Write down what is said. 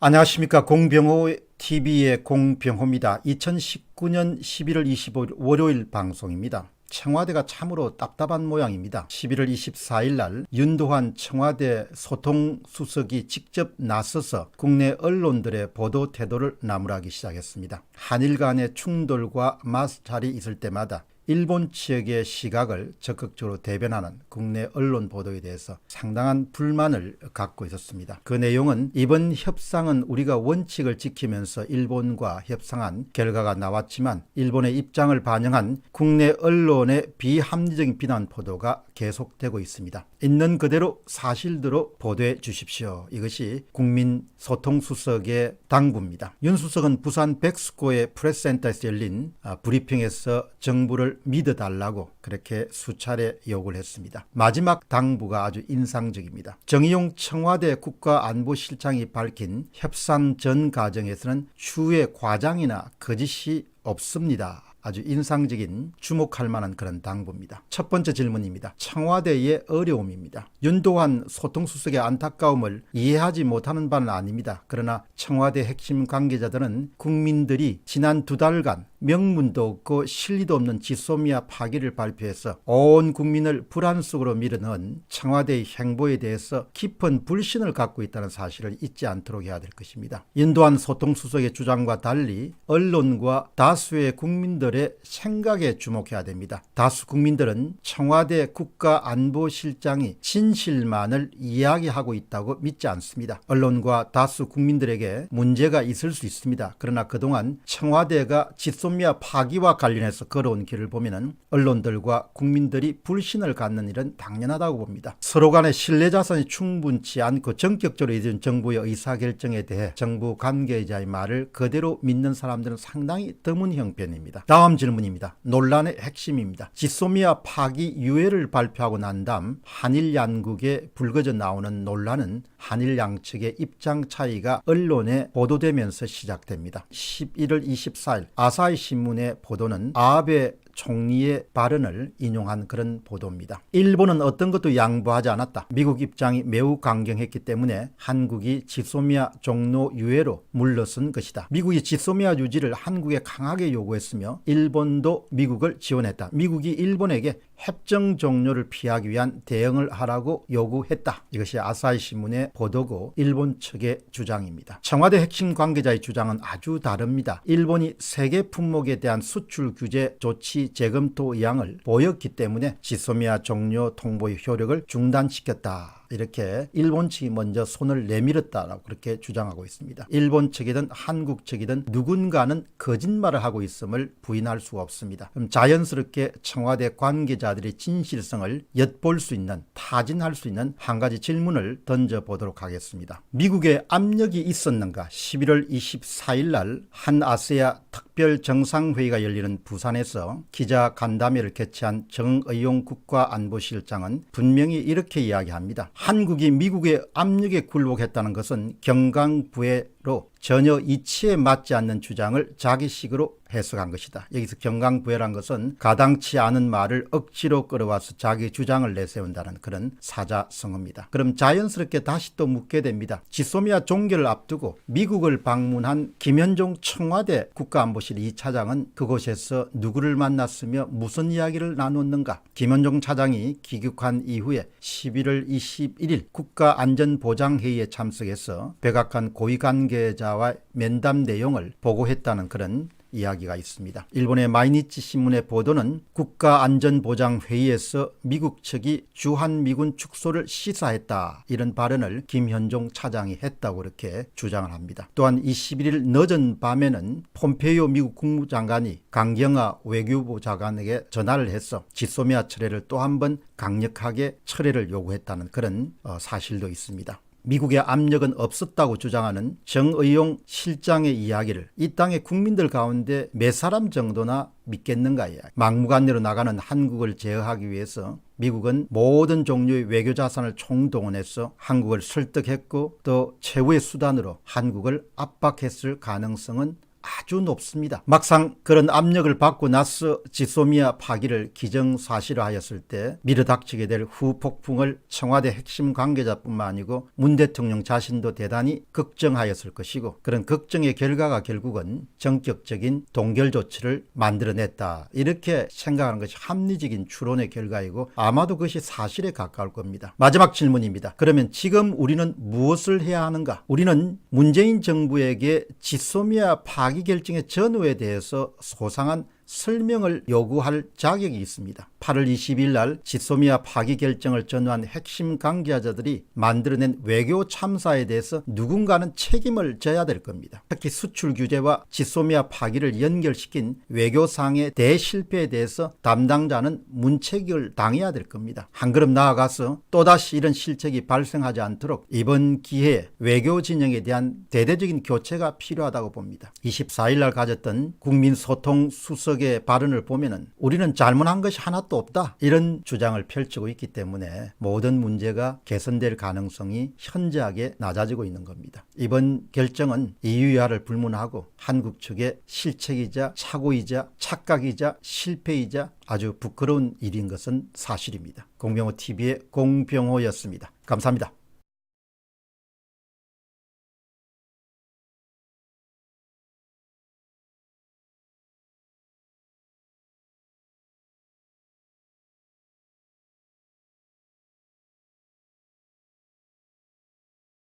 안녕하십니까 공병호 TV의 공병호입니다. 2019년 11월 25일 월요일 방송입니다. 청와대가 참으로 답답한 모양입니다. 11월 24일 날 윤도환 청와대 소통수석이 직접 나서서 국내 언론들의 보도 태도를 나무라기 시작했습니다. 한일 간의 충돌과 마찰이 있을 때마다 일본 측의 시각을 적극적으로 대변하는 국내 언론 보도에 대해서 상당한 불만을 갖고 있었습니다. 그 내용은 이번 협상은 우리가 원칙을 지키면서 일본과 협상한 결과가 나왔지만 일본의 입장을 반영한 국내 언론의 비합리적인 비난 보도가 계속되고 있습니다. 있는 그대로 사실대로 보도해 주십시오. 이것이 국민 소통 수석의 당부입니다. 윤 수석은 부산 백스코의 프레스센터에서 열린 아, 브리핑에서 정부를 믿어달라고 그렇게 수차례 요구를 했습니다. 마지막 당부가 아주 인상적입니다. 정의용 청와대 국가안보실장이 밝힌 협상 전 과정에서는 추후에 과장이나 거짓이 없습니다. 아주 인상적인 주목할 만한 그런 당부입니다. 첫 번째 질문입니다. 청와대의 어려움입니다. 윤도환 소통수석의 안타까움을 이해하지 못하는 바는 아닙니다. 그러나 청와대 핵심 관계자들은 국민들이 지난 두 달간 명문도 없고 실리도 없는 지소미아 파기를 발표해서 온 국민을 불안 속으로 밀어넣은 청와대의 행보에 대해서 깊은 불신을 갖고 있다는 사실을 잊지 않도록 해야 될 것입니다. 인도한 소통수석의 주장과 달리 언론과 다수의 국민들 의 생각에 주목해야 됩니다. 다수 국민들은 청와대 국가안보실장이 진실만을 이야기하고 있다고 믿지 않습니다. 언론과 다수 국민들에게 문제가 있을 수 있습니다. 그러나 그동안 청와대가 지소미아 파기와 관련해서 걸어온 길을 보면 언론들과 국민들이 불신을 갖는 일은 당연하다고 봅니다. 서로 간의 신뢰 자산이 충분치 않고 전격적으로 이전 정부의 의사결정에 대해 정부 관계자의 말을 그대로 믿는 사람들은 상당히 드문 형편입니다. 다음 질문입니다. 논란의 핵심입니다. 지소미아 파기 유해를 발표하고 난 다음 한일 양국에 불거져 나오는 논란은 한일 양측의 입장 차이가 언론에 보도되면서 시작됩니다. 11월 24일 아사히 신문의 보도는 아베 총리의 발언을 인용한 그런 보도입니다. 일본은 어떤 것도 양보하지 않았다. 미국 입장이 매우 강경했기 때문에 한국이 지소미아 종로 유예로 물러선 것이다. 미국이 지소미아 유지를 한국에 강하게 요구했으며 일본도 미국을 지원했다. 미국이 일본에게 협정 종료를 피하기 위한 대응을 하라고 요구했다. 이것이 아사히 신문의 보도고 일본 측의 주장입니다. 청와대 핵심 관계자의 주장은 아주 다릅니다. 일본이 세계 품목에 대한 수출 규제 조치 재검토 의향을 보였기 때문에 지소미아 종료 통보의 효력을 중단시켰다. 이렇게 일본 측이 먼저 손을 내밀었다라고 그렇게 주장하고 있습니다. 일본 측이든 한국 측이든 누군가는 거짓말을 하고 있음을 부인할 수가 없습니다. 그럼 자연스럽게 청와대 관계자들의 진실성을 엿볼 수 있는 타진할 수 있는 한 가지 질문을 던져 보도록 하겠습니다. 미국의 압력이 있었는가? 11월 24일 날 한 아세아 특 별 정상회의가 열리는 부산에서 기자 간담회를 개최한 정의용 국가안보실장은 분명히 이렇게 이야기합니다. 한국이 미국의 압력에 굴복했다는 것은 경강부 회로 전혀 이치에 맞지 않는 주장을 자기식으로 해석한 것이다. 여기서 경강부회란 것은 가당치 않은 말을 억지로 끌어와서 자기 주장을 내세운다는 그런 사자성어입니다. 그럼 자연스럽게 다시 또 묻게 됩니다. 지소미아 종결을 앞두고 미국을 방문한 김현종 청와대 국가안보실 2차장은 그곳에서 누구를 만났으며 무슨 이야기를 나눴는가? 김현종 차장이 귀국한 이후에 11월 21일 국가안전보장회의에 참석해서 백악관 고위관계 자와 면담 내용을 보고했다는 그런 이야기가 있습니다. 일본의 마이니치 신문의 보도는 국가안전보장회의에서 미국 측이 주한미군 축소를 시사했다. 이런 발언을 김현종 차장이 했다고 이렇게 주장을 합니다. 또한 21일 늦은 밤에는 폼페이오 미국 국무장관이 강경화 외교부 장관에게 전화를 해서 지소미아 철회를 또 한 번 강력하게 철회를 요구했다는 그런 어, 사실도 있습니다. 미국의 압력은 없었다고 주장하는 정의용 실장의 이야기를 이 땅의 국민들 가운데 몇 사람 정도나 믿겠는가 이야. 막무가내로 나가는 한국을 제어하기 위해서 미국은 모든 종류의 외교 자산을 총동원해서 한국을 설득했고 또 최후의 수단으로 한국을 압박했을 가능성은 아주 높습니다. 막상 그런 압력을 받고 나서 지소미아 파기를 기정사실화하였을 때 밀어닥치게 될 후폭풍을 청와대 핵심 관계자뿐만 아니고 문 대통령 자신도 대단히 걱정하였을 것이고 그런 걱정의 결과가 결국은 전격적인 동결 조치를 만들어냈다. 이렇게 생각하는 것이 합리적인 추론의 결과이고 아마도 그것이 사실에 가까울 겁니다. 마지막 질문입니다. 그러면 지금 우리는 무엇을 해야 하는가? 우리는 문재인 정부에게 지소미아 파기 결정의 전후에 대해서 소상한 설명을 요구할 자격이 있습니다. 8월 20일 날 지소미아 파기 결정을 전후한 핵심 관계자들이 만들어낸 외교 참사에 대해서 누군가는 책임을 져야 될 겁니다. 특히 수출 규제와 지소미아 파기를 연결시킨 외교상의 대실패에 대해서 담당자는 문책을 당해야 될 겁니다. 한 걸음 나아가서 또다시 이런 실책이 발생하지 않도록 이번 기회에 외교 진영에 대한 대대적인 교체가 필요하다고 봅니다. 24일 날 가졌던 국민소통 수석 의 발언을 보면은 우리는 잘못한 것이 하나도 없다. 이런 주장을 펼치고 있기 때문에 모든 문제가 개선될 가능성이 현저하게 낮아지고 있는 겁니다. 이번 결정은 이유야를 불문하고 한국 측의 실책이자 착오이자 착각이자 실패이자 아주 부끄러운 일인 것은 사실입니다. 공병호 TV의 공병호였습니다. 감사합니다.